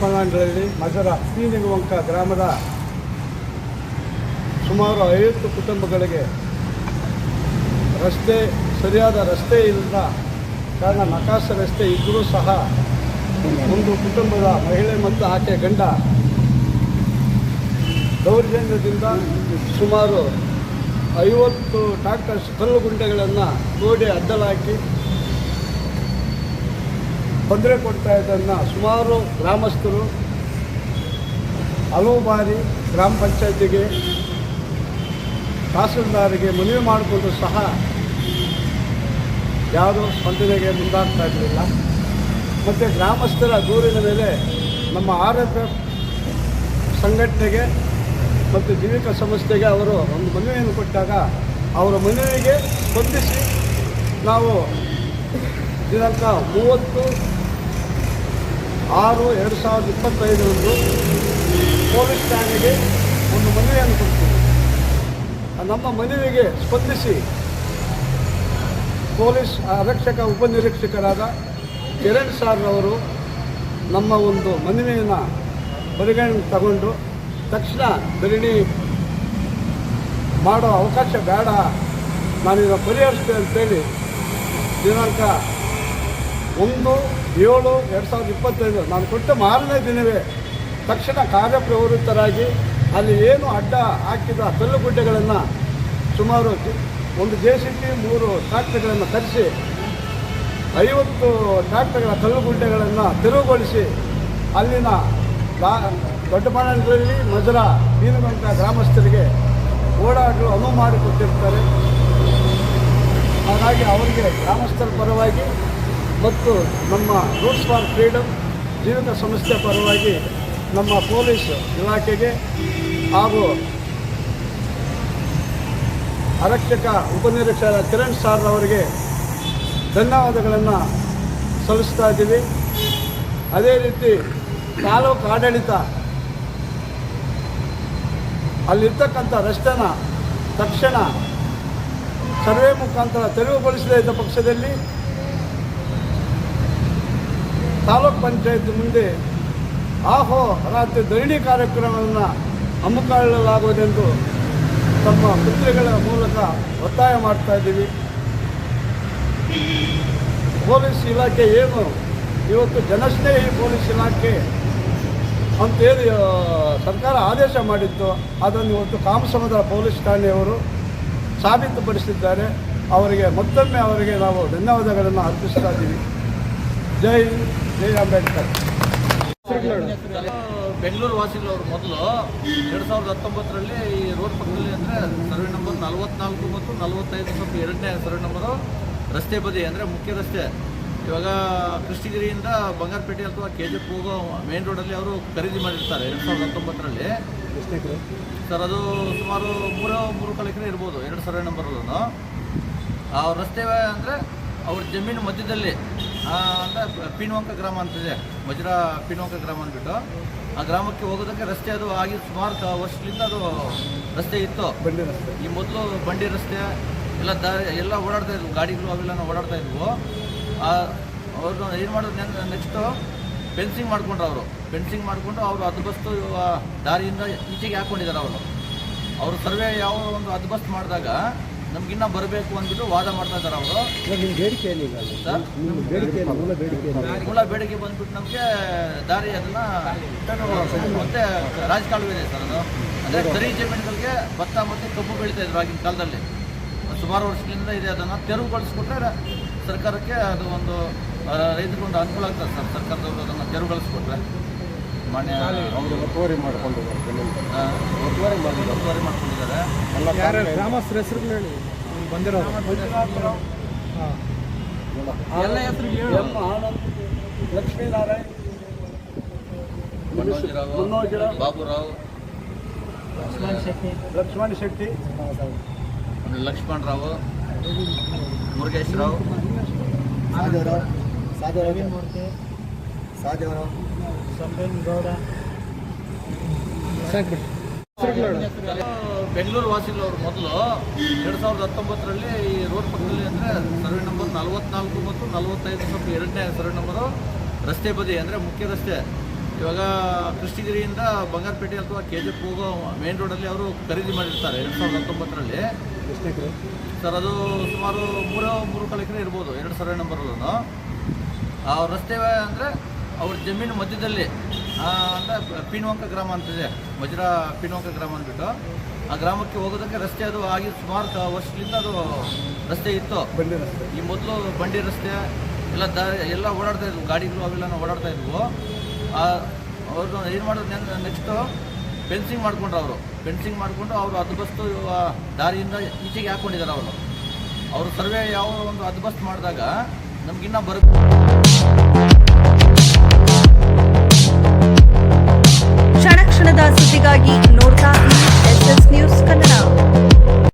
ಮಂಡಳಿ ಮಜರ ಪಿ ಗ್ರಾಮದ ಸುಮಾರು ಐವತ್ತು ಕುಟುಂಬಗಳಿಗೆ ರಸ್ತೆ, ಸರಿಯಾದ ರಸ್ತೆ ಇಲ್ಲದ ಕಾರಣ ನಕಾಸ ರಸ್ತೆ ಇದ್ದರೂ ಸಹ ಒಂದು ಕುಟುಂಬದ ಮಹಿಳೆ ಮತ್ತು ಆಕೆ ಗಂಡ ದೌರ್ಜನ್ಯದಿಂದ ಸುಮಾರು ಐವತ್ತು ಟ್ರಾಕ್ಟರ್ಸ್ ಕಲ್ಲು ಗುಂಡೆಗಳನ್ನು ನೋಡಿ ಅಡ್ಡಲಾಕಿ ತೊಂದರೆ ಕೊಡ್ತಾ ಇದ್ದನ್ನು ಸುಮಾರು ಗ್ರಾಮಸ್ಥರು ಹಲವು ಬಾರಿ ಗ್ರಾಮ ಪಂಚಾಯತಿಗೆ, ತಹಸೀಲ್ದಾರಿಗೆ ಮನವಿ ಮಾಡಿಕೊಂಡು ಸಹ ಯಾರೂ ಸ್ಪಂದನೆಗೆ ಮುಂದಾಗ್ತಾ ಇರಲಿಲ್ಲ. ಮತ್ತು ಗ್ರಾಮಸ್ಥರ ದೂರಿನ ಮೇಲೆ ನಮ್ಮ ಆರ್ ಎಫ್ ಎಫ್ ಸಂಘಟನೆಗೆ ಮತ್ತು ಜೀವಿಕ ಸಂಸ್ಥೆಗೆ ಅವರು ಒಂದು ಮನವಿಯನ್ನು ಕೊಟ್ಟಾಗ ಅವರ ಮನವಿಗೆ ಸ್ಪಂದಿಸಿ ನಾವು ದಿನಾಂಕ ಮೂವತ್ತು ಆರು ಎರಡು ಸಾವಿರದ ಇಪ್ಪತ್ತೈದರಂದು ಪೊಲೀಸ್ ಠಾಣೆಗೆ ಒಂದು ಮನವಿಯನ್ನು ಕೊಡ್ತೀವಿ ನಮ್ಮ ಮನವಿಗೆ ಸ್ಪಂದಿಸಿ ಪೊಲೀಸ್ ಆರಕ್ಷಕ ಉಪನಿರೀಕ್ಷಕರಾದ ಕಿರಣ್ ಸಾರ್ ಅವರು ನಮ್ಮ ಒಂದು ಮನವಿಯನ್ನು ಪರಿಗಣನೆ ತಗೊಂಡು ತಕ್ಷಣ ಧರಣಿ ಮಾಡೋ ಅವಕಾಶ ಬೇಡ ನಾನಿದ ಪರಿಹರಿಸ್ತೇನೆ ಅಂತೇಳಿ ದಿನಾಂಕ ಒಂದು ಏಳು ಎರಡು ಸಾವಿರದ ಇಪ್ಪತ್ತೈದು. ನಾನು ಕೊಟ್ಟ ಮಾರನೇ ದಿನವೇ ತಕ್ಷಣ ಕಾರ್ಯಪ್ರವೃತ್ತರಾಗಿ ಅಲ್ಲಿ ಏನು ಅಡ್ಡ ಹಾಕಿದ ಕಲ್ಲುಗುಡ್ಡೆಗಳನ್ನು ಸುಮಾರು ಒಂದು ಜೆ ಸಿ ಪಿ ಮೂರು ಟ್ರಾಕ್ಟರ್ಗಳನ್ನು ತರಿಸಿ, ಐವತ್ತು ಟ್ರಾಕ್ಟರ್ಗಳ ಕಲ್ಲುಗುಡ್ಡೆಗಳನ್ನು ತೆರವುಗೊಳಿಸಿ, ಅಲ್ಲಿನ ದೊಡ್ಡ ದೊಡ್ಡಬಳ್ಳಾಪುರದಲ್ಲಿ ಮಜರ ಮೀನುಗಂಟ ಗ್ರಾಮಸ್ಥರಿಗೆ ಓಡಾಡಲು ಅನುವು ಮಾಡಿಕೊಟ್ಟಿರ್ತಾರೆ. ಹಾಗಾಗಿ ಅವರಿಗೆ ಗ್ರಾಮಸ್ಥರ ಪರವಾಗಿ ಮತ್ತು ನಮ್ಮ ರೂಟ್ಸ್ ಫಾರ್ ಫ್ರೀಡಮ್ ಜೀವಿತ ಸಂಸ್ಥೆ ಪರವಾಗಿ ನಮ್ಮ ಪೊಲೀಸ್ ಇಲಾಖೆಗೆ ಹಾಗೂ ಆರಕ್ಷಕ ಉಪನಿರೀಕ್ಷಕ ಕಿರಣ್ ಸಾರ್ ಅವರಿಗೆ ಧನ್ಯವಾದಗಳನ್ನು ಸಲ್ಲಿಸ್ತಾ ಇದ್ದೀವಿ. ಅದೇ ರೀತಿ ತಾಲೂಕು ಆಡಳಿತ ಅಲ್ಲಿರ್ತಕ್ಕಂಥ ರಸ್ತೆನ ತಕ್ಷಣ ಸರ್ವೆ ಮುಖಾಂತರ ತೆರವುಗೊಳಿಸದೇ ಇದ್ದ ಪಕ್ಷದಲ್ಲಿ ತಾಲೂಕ್ ಪಂಚಾಯತ್ ಮುಂದೆ ಆಹೋ ರಾತ್ರಿ ಧರಣಿ ಕಾರ್ಯಕ್ರಮವನ್ನು ಹಮ್ಮಿಕೊಳ್ಳಲಾಗುವುದೆಂದು ತಮ್ಮ ಪತ್ರಿಕೆಗಳ ಮೂಲಕ ಒತ್ತಾಯ ಮಾಡ್ತಾ ಇದ್ದೀವಿ. ಪೊಲೀಸ್ ಇಲಾಖೆ ಏನು? ಇವತ್ತು ಜನಸ್ನೇಹಿ ಪೊಲೀಸ್ ಇಲಾಖೆ ಅಂತೇಳಿ ಸರ್ಕಾರ ಆದೇಶ ಮಾಡಿತ್ತು. ಅದನ್ನು ಇವತ್ತು ಕಾಮಸಮುದ್ರ ಪೊಲೀಸ್ ಠಾಣೆಯವರು ಸಾಬೀತುಪಡಿಸಿದ್ದಾರೆ. ಅವರಿಗೆ ಮತ್ತೊಮ್ಮೆ ಅವರಿಗೆ ನಾವು ಧನ್ಯವಾದಗಳನ್ನು ಅರ್ಪಿಸ್ತಾ ಇದ್ದೀವಿ. ಜೈ ಜೈ ಅಂಬೇಡ್ಕರ್. ಬೆಂಗಳೂರು ವಾಸಿಗಳವರು ಮೊದಲು ಎರಡು ಸಾವಿರದ ಹತ್ತೊಂಬತ್ತರಲ್ಲಿ ಈ ರೋಡ್ ಪಕ್ಕದಲ್ಲಿ ಅಂದರೆ ಸರ್ವೆ ನಂಬರ್ ನಲವತ್ನಾಲ್ಕು ಮತ್ತು ನಲವತ್ತೈದು ಮತ್ತು ಎರಡನೇ ಸರ್ವೆ ನಂಬರು ರಸ್ತೆ ಬದಿ ಅಂದರೆ ಮುಖ್ಯ ರಸ್ತೆ. ಇವಾಗ ಕೃಷ್ಣಗಿರಿಯಿಂದ ಬಂಗಾರಪೇಟೆ ಅಥವಾ ಕೆ ಜಿ ಹೋಗೋ ಮೇನ್ ರೋಡಲ್ಲಿ ಅವರು ಖರೀದಿ ಮಾಡಿರ್ತಾರೆ ಎರಡು ಸಾವಿರದ ಹತ್ತೊಂಬತ್ತರಲ್ಲಿ. ಸರ್, ಅದು ಸುಮಾರು ಮೂರು ಮೂರು ಕಾಲು ಇರ್ಬೋದು, ಎರಡು ಸರ್ವೆ ನಂಬರಲ್ಲೂ ಆ ರಸ್ತೆ ಅಂದರೆ ಅವ್ರ ಜಮೀನು ಮಧ್ಯದಲ್ಲಿ ಅಂದರೆ ಪಿನ್ವಂಕ ಗ್ರಾಮ ಅಂತಿದೆ. ಮಜ್ರಾ ಪಿನ್ವಂಕ ಗ್ರಾಮ ಅಂದ್ಬಿಟ್ಟು. ಆ ಗ್ರಾಮಕ್ಕೆ ಹೋಗೋದಕ್ಕೆ ರಸ್ತೆ ಅದು ಆಗಿ ಸುಮಾರು ವರ್ಷದಿಂದ ಅದು ರಸ್ತೆ ಇತ್ತು. ಬಂಡಿ ರಸ್ತೆ. ಈ ಮೊದಲು ಬಂಡಿ ರಸ್ತೆ ಎಲ್ಲ ದಾರಿ ಎಲ್ಲ ಓಡಾಡ್ತಾ ಇದ್ವು. ಗಾಡಿಗಳು ಅವೆಲ್ಲ ಓಡಾಡ್ತಾ ಇದ್ವು. ಅವ್ರನ್ನ ಏನು ಮಾಡೋದು ನೆಕ್ಸ್ಟು ಫೆನ್ಸಿಂಗ್ ಮಾಡ್ಕೊಂಡ್ರು ಅವರು. ಫೆನ್ಸಿಂಗ್ ಮಾಡಿಕೊಂಡು ಅವರು ಅದಬಸ್ತು ದಾರಿಯಿಂದ ಈಚೆಗೆ ಹಾಕ್ಕೊಂಡಿದ್ದಾರೆ ಅವರು. ಅವರು ಸರ್ವೆ ಯಾವ ಒಂದು ಅದಬಸ್ತು ಮಾಡಿದಾಗ ನಮ್ಗಿನ್ನ ಬರಬೇಕು ಅಂದ್ಬಿಟ್ಟು ವಾದ ಮಾಡ್ತಾ ಇದ್ದಾರೆ ಅವರು. ನಿಮ್ಮ ಬೇಡಿಕೆ ಏನಿಲ್ಲ ಸರ್? ನಿಮ್ಮ ಬೇಡಿಕೆ ಏನು? ಮೂಲ ಬೇಡಿಕೆ ಏನು? ಮೂಲ ಬೇಡಿಕೆ ಬಂದ್ಬಿಟ್ಟು ನಮಗೆ ದಾರಿ ಅದನ್ನ ಮತ್ತೆ ರಾಜಕಾಲುವೆ ಇದೆ ಸರ್ ಅದು. ಅಂದ್ರೆ ಕರಿ ಜಮೀನುಗಳಿಗೆ ಭತ್ತ ಮತ್ತೆ ಕಬ್ಬು ಬೆಳೀತಾ ಇದ್ರು ಆಗಿನ ಕಾಲದಲ್ಲಿ. ಸುಮಾರು ವರ್ಷಗಳಿಂದ ಇದೆ ಅದನ್ನ ತೆರವುಗೊಳಿಸ್ಬಿಟ್ರೆ ಸರ್ಕಾರಕ್ಕೆ ಅದು ಒಂದು ಆ, ರೈತರಿಗೆ ಒಂದು ಅನುಕೂಲ ಆಗ್ತದೆ ಸರ್. ಸರ್ಕಾರದವರು ಅದನ್ನು ತೆರವುಗೊಳಿಸ್ಕೊಟ್ರೆ ಮಾನ್ಯ ಅವ್ರು ಒತ್ತುವರಿ ಮಾಡಿಕೊಂಡು ಆ, ಮಾಡಿ ಒತ್ತುವರಿ ಮಾಡ್ಕೊಂಡಿದ್ದಾರೆ. ಯಾರು ಗ್ರಾಮಸ್ಥರ ಹೆಸರು ಹೇಳಿ. ಬಂದಿರೋ ಎಲ್ಲ ಹೆಸರು ಹೇಳಿ ಆನಂದ್ ಲಕ್ಷ್ಮೀನಾರಾಯಣ್ ಮನೋಜಿರಾವ್ ಬಾಬುರಾವ್ ಲಕ್ಷ್ಮಣ್ ಶೆಟ್ಟಿ. ಆಮೇಲೆ ಲಕ್ಷ್ಮಣ್ ರಾವ್ ಮುರುಗೇಶ್ ರಾವ್. ಸಾದೇವರಾವ್ ಸಾದೇವರಾವ್ ಸಾದೇವರಾವ್ ಬೆಂಗಳೂರು ವಾಸಿಗಳವರು ಮೊದಲು ಎರಡು ಸಾವಿರದ ಹತ್ತೊಂಬತ್ತರಲ್ಲಿ ಈ ರೋಡ್ ಪಕ್ಕದಲ್ಲಿ ಅಂದರೆ ಸರ್ವೆ ನಂಬರ್ ನಲವತ್ನಾಲ್ಕು ಮತ್ತು ನಲವತ್ತೈದು ಮತ್ತು ಎರಡನೇ ಸರ್ವೆ ನಂಬರು ರಸ್ತೆ ಬದಿ ಅಂದರೆ ಮುಖ್ಯ ರಸ್ತೆ. ಇವಾಗ ಕೃಷ್ಣಗಿರಿಯಿಂದ ಬಂಗಾರಪೇಟೆ ಅಥವಾ ಕೆ ಜಿ ಹೋಗೋ ಮೇನ್ ರೋಡಲ್ಲಿ ಅವರು ಖರೀದಿ ಮಾಡಿರ್ತಾರೆ ಎರಡು ಸಾವಿರದ ಹತ್ತೊಂಬತ್ತರಲ್ಲಿ. ಸರ್ ಅದು ಸುಮಾರು ಮೂರು ಮೂರು ಕಾಲು ಎಕರೆ ಇರ್ಬೋದು ಎರಡು ಸರ್ವೆ ನಂಬರಲ್ಲೂ ಆ ರಸ್ತೆ ಅಂದರೆ ಅವ್ರ ಜಮೀನು ಮಧ್ಯದಲ್ಲಿ ಅಂತ ಪೀನ್ವಂಕ ಗ್ರಾಮ ಅಂತಿದೆ ವಜ್ರ ಪೀನ್ವಂಕ ಗ್ರಾಮ ಅಂದ್ಬಿಟ್ಟು ಆ ಗ್ರಾಮಕ್ಕೆ ಹೋಗೋದಕ್ಕೆ ರಸ್ತೆ ಅದು ಆಗಿ ಸುಮಾರು ವರ್ಷದಿಂದ ಅದು ರಸ್ತೆ ಇತ್ತು. ಬಂಡಿ ರಸ್ತೆ. ಈ ಮೊದಲು ಬಂಡಿ ರಸ್ತೆ ಎಲ್ಲ ದ ಎಲ್ಲ ಓಡಾಡ್ತಾ ಇದ್ವು ಗಾಡಿಗಳು ಅವೆಲ್ಲ ಓಡಾಡ್ತಾ ಇದ್ವು. ಅವ್ರದ್ದು ಏನು ಮಾಡಿದ್ರು ನೆಕ್ಸ್ಟು ಫೆನ್ಸಿಂಗ್ ಮಾಡಿಕೊಂಡ್ರು ಅವರು. ಫೆನ್ಸಿಂಗ್ ಮಾಡಿಕೊಂಡು ಅವರು ಅದು ಆ ದಾರಿಯಿಂದ ಈಚೆಗೆ ಹಾಕ್ಕೊಂಡಿದ್ದಾರೆ ಅವರು. ಅವರು ಸರ್ವೆ ಯಾವ ಒಂದು ಹದ್ಬಸ್ತ್ ಮಾಡಿದಾಗ ನಮ್ಗಿನ್ನ ಬರುತ್ತೆ. ಕ್ಷಣ ಕ್ಷಣದ ಸುದ್ದಿಗಾಗಿ ನೋಡ್ತಾ ಎಸ್ ಎಸ್ ನ್ಯೂಸ್ ಕನ್ನಡ.